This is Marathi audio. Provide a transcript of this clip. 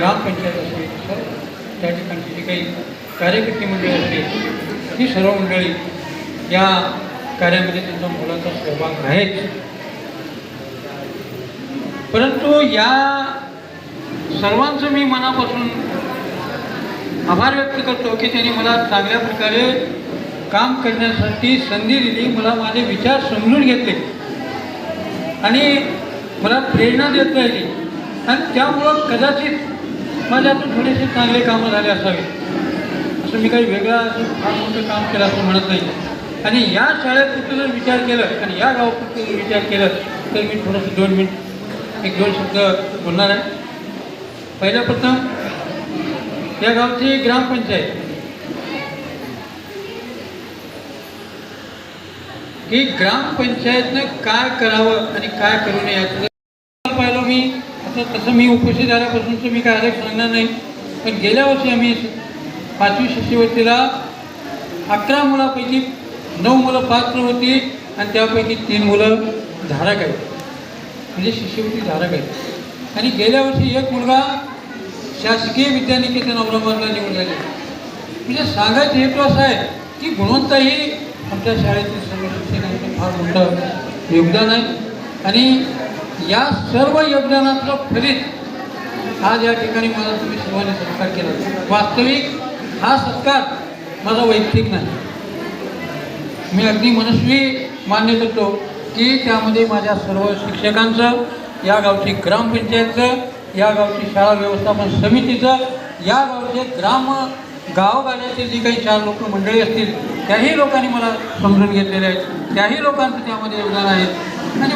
ग्रामपंचायत असेल तर त्या ठिकाणची जी काही कार्यकर्ते मंडळी असतील ही सर्व मंडळी या कार्यामध्ये त्यांचा मुलाचा सहभाग आहेच. परंतु या सर्वांचं मी मनापासून आभार व्यक्त करतो की त्यांनी मला चांगल्या प्रकारे काम करण्यासाठी संधी दिली मला माझे विचार समजून घेतले आणि मला प्रेरणा देत राहिली आणि त्यामुळं कदाचित माझ्यातून थोडेसे चांगले कामं झाले असावे. असं मी काही वेगळं असं फार मोठं काम केलं असं म्हणत नाही. आणि या शाळेपुरतं जर विचार केलं आणि या गावापुरतं जर विचार केलं तर मी थोडंसं दोन मिनिट एक दोन शब्द बोलणार आहे. पहिल्या प्रथम या गावची ग्रामपंचायत. की ग्रामपंचायतनं काय करावं आणि काय करू नये याचं तर तसं मी उपस्थित झाल्यापासूनचं मी काय अधिक सांगणार नाही. पण गेल्या वर्षी आम्ही पाचवी शिष्यवृत्तीला अकरा मुलापैकी नऊ मुलं पात्र होती आणि त्यापैकी तीन मुलं धारक आहेत. म्हणजे शिष्यवृत्ती धारक आहेत. आणि गेल्या वर्षी एक मुलगा शासकीय विद्यानिकेतन औरंगाबादला निवड झाले म्हणजे सांगायचं हेतू असा आहे की गुणवंताही आमच्या शाळेतील सर्व शिक्षकांचं फार मोठं योगदान आहे. आणि या सर्व योगदानाचं फलित आज या ठिकाणी मला तुम्ही सर्वांनी सत्कार केला. वास्तविक हा सत्कार माझा वैयक्तिक नाही. मी अगदी मनस्वी मान्य करतो की त्यामध्ये माझ्या सर्व शिक्षकांचं या गावची ग्रामपंचायतचं या गावची शाळा व्यवस्थापन समितीचं या गावचे ग्राम गावगाड्याचे जी काही चार लोक मंडळी असतील त्याही लोकांनी मला समजून घेतलेले आहेत. त्याही लोकांचं त्यामध्ये योगदान आहे. आणि